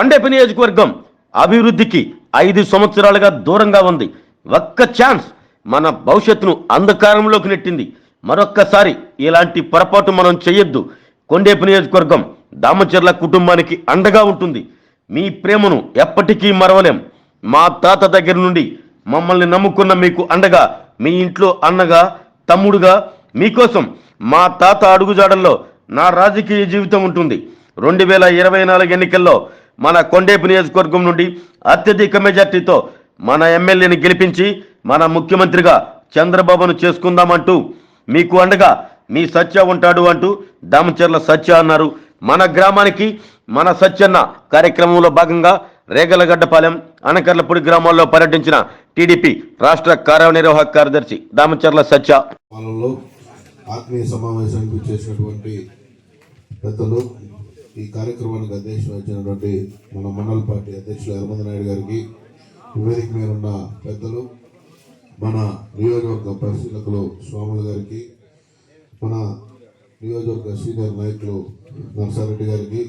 కొండెపి నియోజకవర్గం అభివృద్ధికి ఐదు సంవత్సరాలుగా దూరంగా ఉంది. ఒక్క ఛాన్స్ మన భవిష్యత్తును అంధకారంలోకి నెట్టింది. మరొక్కసారి ఇలాంటి పొరపాటు మనం చేయొద్దు. కొండేపు నియోజకవర్గం దామచర్ల కుటుంబానికి అండగా ఉంటుంది. మీ ప్రేమను ఎప్పటికీ మరవలేం. మా తాత దగ్గర నుండి మమ్మల్ని నమ్ముకున్న మీకు అండగా మీ ఇంట్లో అన్నగా తమ్ముడుగా మీకోసం మా తాత అడుగుజాడల్లో నా రాజకీయ జీవితం ఉంటుంది. రెండు వేల ఇరవై నాలుగు ఎన్నికల్లో మన కొండేపు నియోజకవర్గం నుండి అత్యధిక మెజార్టీతో మన ఎమ్మెల్యేని గెలిపించి మన ముఖ్యమంత్రిగా చంద్రబాబును చేసుకుందామంటూ మీకు అండగా మీ సత్య ఉంటాడు అంటూ దామచర్ల సత్య అన్నారు. మన గ్రామానికి మన సత్యన్న కార్యక్రమంలో భాగంగా రేగలగడ్డపాలెం అనకర్లపూడి గ్రామాల్లో పర్యటించిన టీడీపీ రాష్ట్ర కార్యనిర్వాహక కార్యదర్శి దామచర్ల సత్య. ఆత్మీయ సమావేశానికి చేసినటువంటి పెద్దలు ఈ కార్యక్రమానికి అధ్యక్షులు వచ్చినటువంటి మన మండల పార్టీ అధ్యక్షులు హనుమంత నాయుడు గారికి వేదిక మీద ఉన్న పెద్దలు మన నియోజకవర్గ పరిశీలకులు స్వాములు గారికి మన నియోజకవర్గ సీనియర్ నాయకులు నర్సారెడ్డి గారికి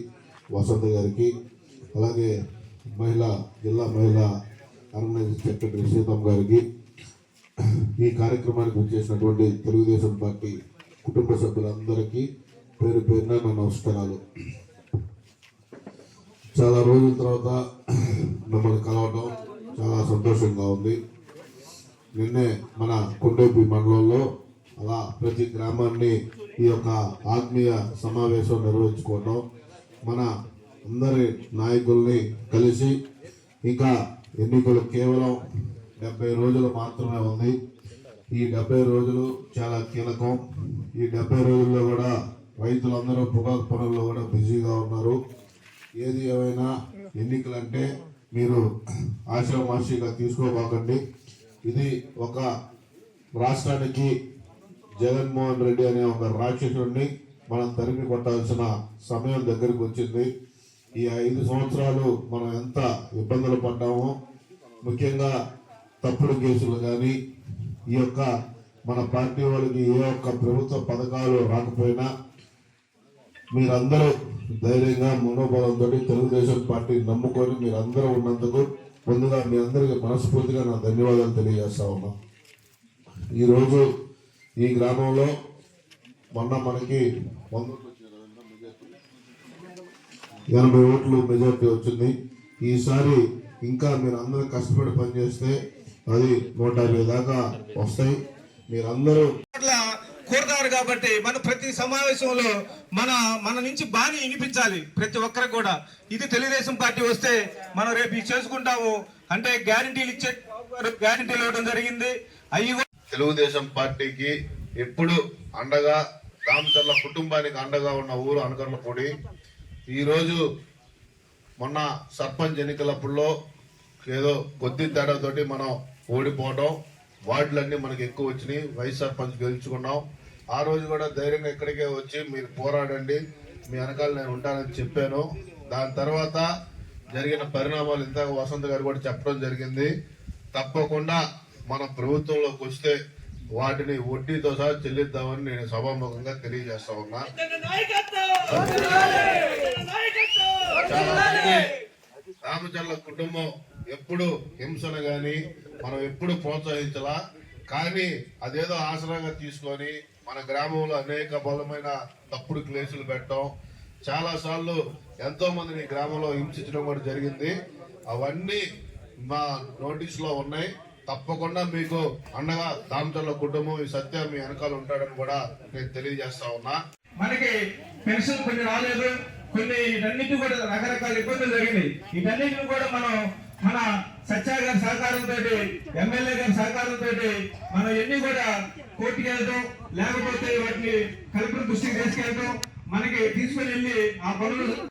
వసంత గారికి అలాగే మహిళా జిల్లా మహిళా ఆర్గనైజింగ్ సెక్రటరీ సీతమ్మ గారికి ఈ కార్యక్రమానికి వచ్చేసినటువంటి తెలుగుదేశం పార్టీ కుటుంబ సభ్యులందరికీ పేరు పేరున నా నమస్కారాలు. చాలా రోజుల తర్వాత మిమ్మల్ని కలవటం చాలా సంతోషంగా ఉంది. నిన్నే మన కొండేపి మండలంలో అలా ప్రతి గ్రామాన్ని ఈ యొక్క ఆత్మీయ సమావేశం నిర్వహించుకోవటం మన అందరి నాయకుల్ని కలిసి ఇంకా ఎన్నికలు కేవలం డెబ్బై రోజులు మాత్రమే ఉంది. ఈ డెబ్బై రోజులు చాలా కీలకం. ఈ డెబ్బై రోజుల్లో కూడా రైతులందరూ పొగాకు పనుల్లో కూడా బిజీగా ఉన్నారు. ఏది ఏమైనా ఎన్నికలంటే మీరు ఆశామాషిగా తీసుకోబాకండి. ఇది ఒక రాష్ట్రానికి జగన్మోహన్ రెడ్డి అనే ఒక రాక్షసుడిని మనం తరిమి కొట్టాల్సిన సమయం దగ్గరికి వచ్చింది. ఈ ఐదు సంవత్సరాలు మనం ఎంత ఇబ్బందులు పడ్డామో ముఖ్యంగా తప్పుడు కేసులు కానీ ఈ యొక్క మన పార్టీ వాళ్ళకి ఏ ఒక్క ప్రభుత్వ పథకాలు రాకపోయినా మీరందరూ ధైర్యంగా మనోబలంతో తెలుగుదేశం పార్టీ నమ్ముకొని మీరందరూ ఉన్నందుకు ముందుగా మీ అందరికీ మనస్ఫూర్తిగా నా ధన్యవాదాలు తెలియజేస్తా ఉన్నా. ఈరోజు ఈ గ్రామంలో మొన్న మనకి వంద ఎనభై ఓట్లు మెజార్టీ వచ్చింది. ఈసారి ఇంకా మీరు అందరూ కష్టపడి పనిచేస్తే అది నూట యాభై దాకా వస్తాయి. మీరందరూ కాబట్టి మన ప్రతి సమావేశంలో మన మన నుంచి బాగా వినిపించాలి ప్రతి ఒక్కరికి కూడా. ఇది తెలుగుదేశం పార్టీ వస్తే మనం రేపు ఇది చేసుకుంటాము. అంటే గ్యారంటీలు ఇచ్చే గ్యారంటీలు ఇవ్వడం జరిగింది. అవి తెలుగుదేశం పార్టీకి ఎప్పుడు అండగా రామచర్ల కుటుంబానికి అండగా ఉన్న ఊరు అనకర్లపూడి ఈరోజు మొన్న సర్పంచ్ ఎన్నికలప్పుడులో ఏదో కొద్ది తేడాతోటి మనం ఓడిపోవడం. వార్డులన్నీ మనకి ఎక్కువ వచ్చినాయి. వైస్ సర్పంచ్ గెలుచుకున్నాం. ఆ రోజు కూడా ధైర్యంగా ఇక్కడికే వచ్చి మీరు పోరాడండి. మీ వెనకాల నేను ఉంటానని చెప్పాను. దాని తర్వాత జరిగిన పరిణామాలు ఇంతకు వసంత్ గారు కూడా చెప్పడం జరిగింది. తప్పకుండా మన ప్రభుత్వంలోకి వస్తే వాటిని వడ్డీతో సహా చెల్లిద్దామని నేను సభాముఖంగా తెలియజేస్తా ఉన్నా. రామచంద్ర కుటుంబం ఎప్పుడు హింసను గాని మనం ఎప్పుడు ప్రోత్సహించలా. కానీ అదేదో ఆసరాగా తీసుకొని మన గ్రామంలో అనేక బలమైన తప్పుడు క్లేసులు పెట్టడం చాలా సార్లు ఎంతో మందిని గ్రామంలో హింసించడం కూడా జరిగింది. అవన్నీ మా నోటీస్లో ఉన్నాయి. తప్పకుండా మీకు అండగా దాంతో కుటుంబం ఈ సత్య మీ వెనకాల ఉంటాడని కూడా నేను తెలియజేస్తా ఉన్నా. మనకి పెన్షన్ కొన్ని రాలేదు. కొన్ని ఇవన్నిటి కూడా రకరకాల ఇబ్బందులు జరిగినాయి. వీటన్నిటిని కూడా మనం మన సత్యా గారి సహకారంతో ఎమ్మెల్యే గారి సహకారంతో మనం ఎన్ని కూడా కోర్టుకి వెళ్తాం లేకపోతే వాటిని కలెక్టర్ దృష్టికి తీసుకెళ్తాం. మనకి తీసుకుని వెళ్ళి ఆ పనులు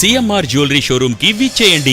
సిఎంఆర్ జ్యువెలరీ షోరూమ్కి విచ్చేయండి.